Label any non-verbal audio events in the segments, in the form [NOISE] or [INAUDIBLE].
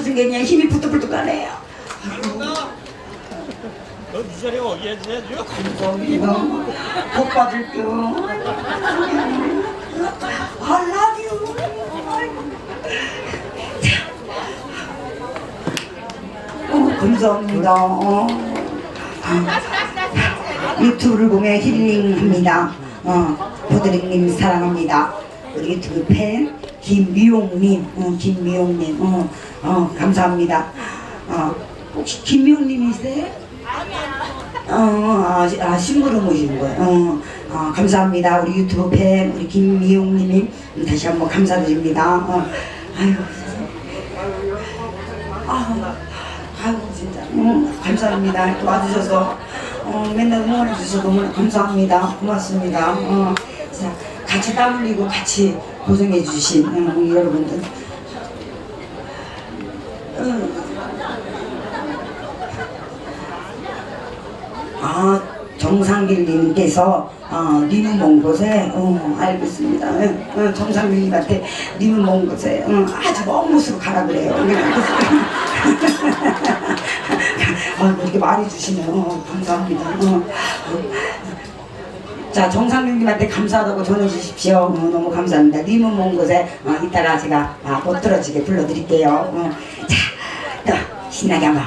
생겼냐 힘이 부뚝부뚝하네요. 너이 자리에 오게 해줘야죠. 감사합니다. 복 받을게요. I love you. 어, 감사합니다. 어. 아, 유튜브를 보며 힐링합니다. 어, 보드링님 사랑합니다. 우리 유튜브 팬 김미용님, 어, 김미용님, 어, 어, 감사합니다. 어, 혹시 김미용님이세요? 어, 아, 시- 아 오신 거예요. 어, 어, 감사합니다. 우리 유튜브 팬 우리 김미용님이 다시 한번 감사드립니다. 어, 아유, 아, 아유 진짜 음, 감사합니다. 또 와주셔서 어, 맨날 응원해 주셔서 너무 감사합니다. 고맙습니다. 어, 자, 같이 땀 흘리고 같이 고생해 주신 어, 우리 여러분들. 어, 아 정상길님께서 어, 님은 먼 곳에 어, 알겠습니다. 어, 어, 정상길님한테 님은 먼 곳에 어, 아주 먼 곳으로 가라 그래요. [LAUGHS] 아, 이렇게 말해 주시네요. 어, 감사합니다. 어, 어. 자 정상님한테 감사하다고 전해주십시오. 어, 너무 감사합니다. 님은 먼 곳에 어, 이따가 제가 아, 못 들어지게 불러드릴게요. 어. 자, 또 신나게 한번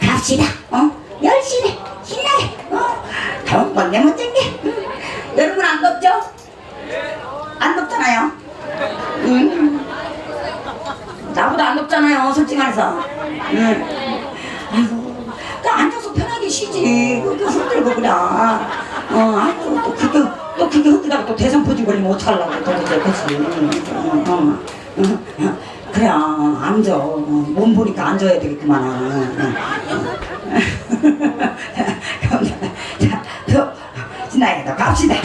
갑시다. 어? 열심히 신나게. 어? 더운 건내 못쟁게. 응. 여러분 안 덥죠? 안 덥잖아요. 응. 나보다 안 덥잖아요. 솔직히 말해서. 응. 아이고, 그 앉아서 편하게 쉬지. 그렇게 흔들고 그래. 어, 흔들다가 또 대상포진 걸리면 어떡하려고. 도대체, 그치. 어, 어, 어, 어. 그래, 앉아. 어, 몸 보니까 앉아야 되겠구만. 어, 어. [LAUGHS] 자, 또, 신나게 또 갑시다.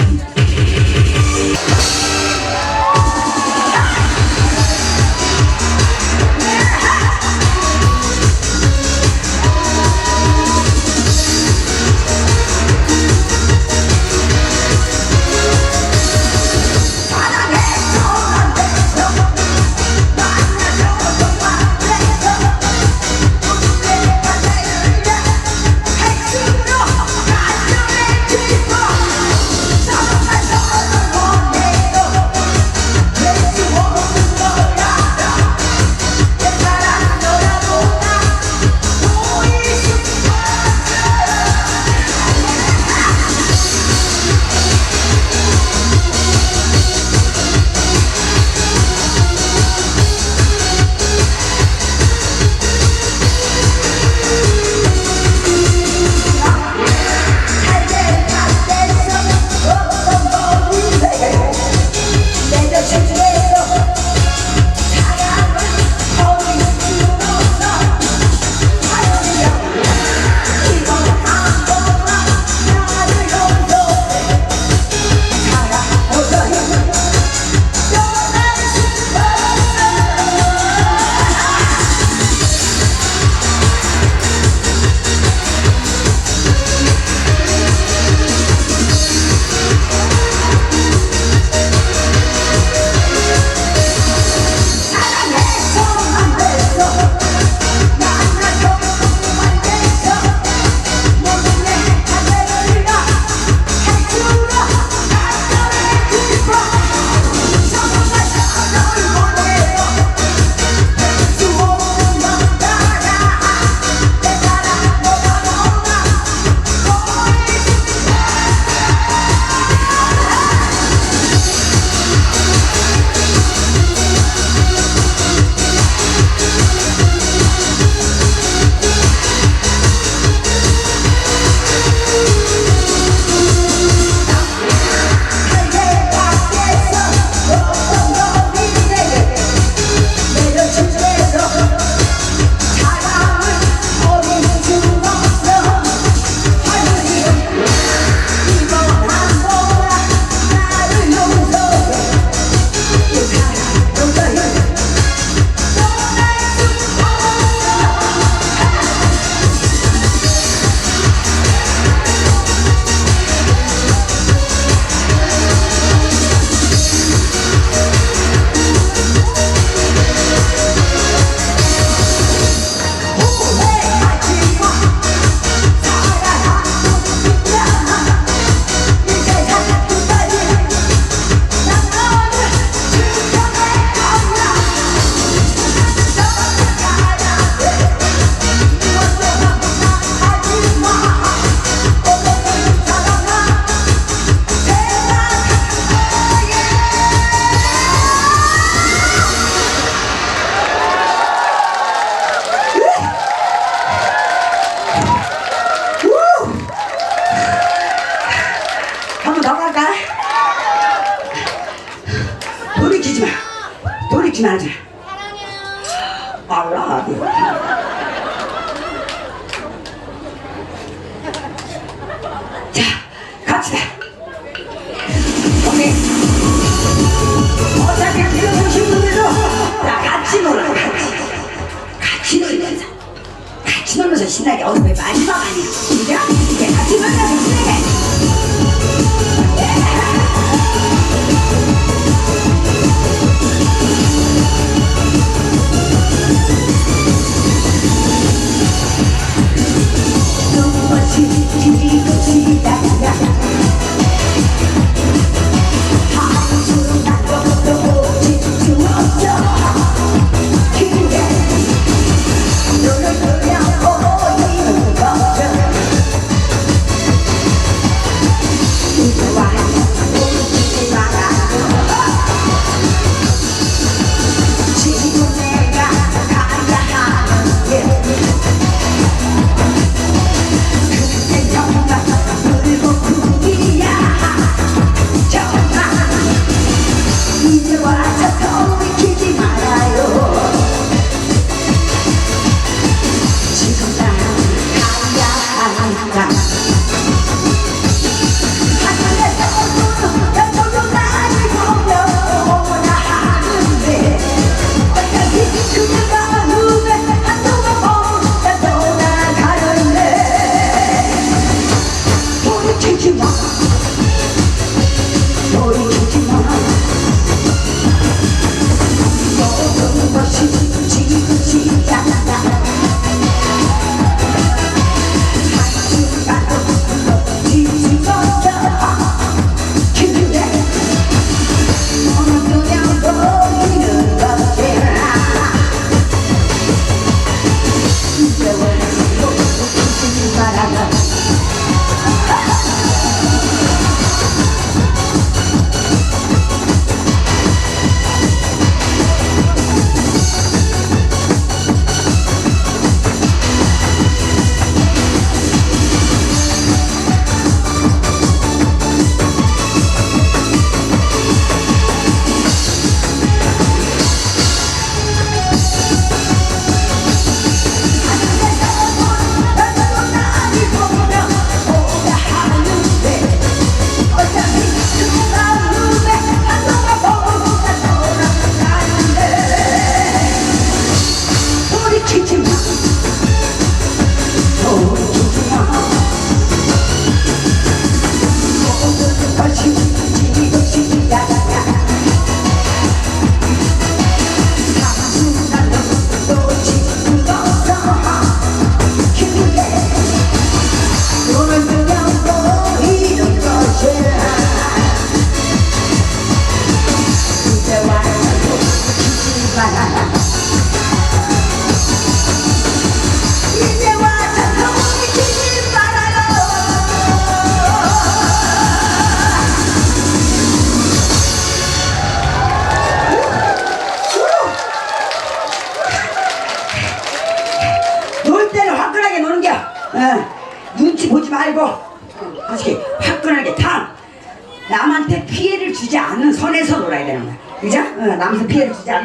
웃지 말자. 알라. 자, 갑시다. 신나게 왜 마지막 아니야. 그죠? 같이 놀면서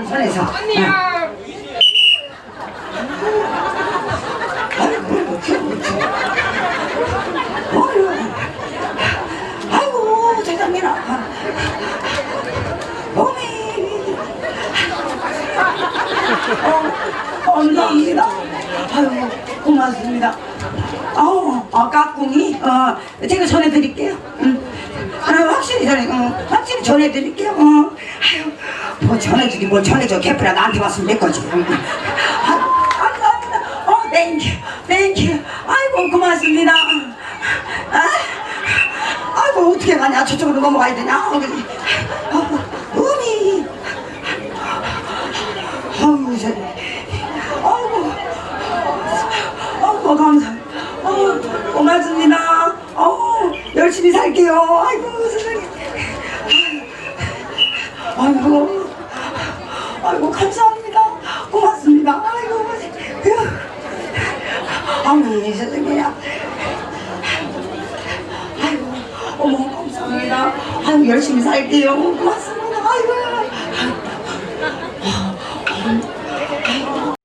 않는 선에서. 언니야. 아이고, 참, 참. 어휴. 아이고, 세상에나. 어미. 어, 감사합니다. 아유, 고맙습니다. 어, 아, 까꿍이? 어, 제가 전해드릴게요. 응. 하나 확실히 전해, 어, 확실히 전해드릴게요. 어. 아유, 뭐 전해주기 뭘 전해줘. 개프라 나한테 왔으면 내 거지. 응. 아, 감사합니다. 어, 땡큐, 땡큐. 아이고, 고맙습니다. 아, 아이고, 어떻게 가냐. 저쪽으로 넘어가야 되냐. 어. 어, 음이. 아이고, 저, 아이고, 아이고, 감사. 어, 고맙습니다. 어, 살게요. 아이고, 세상에. 아이고, 아이고, 감사합니다. 고맙습니다. 아이고, 휴. 아니, 세상에. 아이고, 어머, 감사합니다. 아이고, 열심히 살게요. 고맙습니다.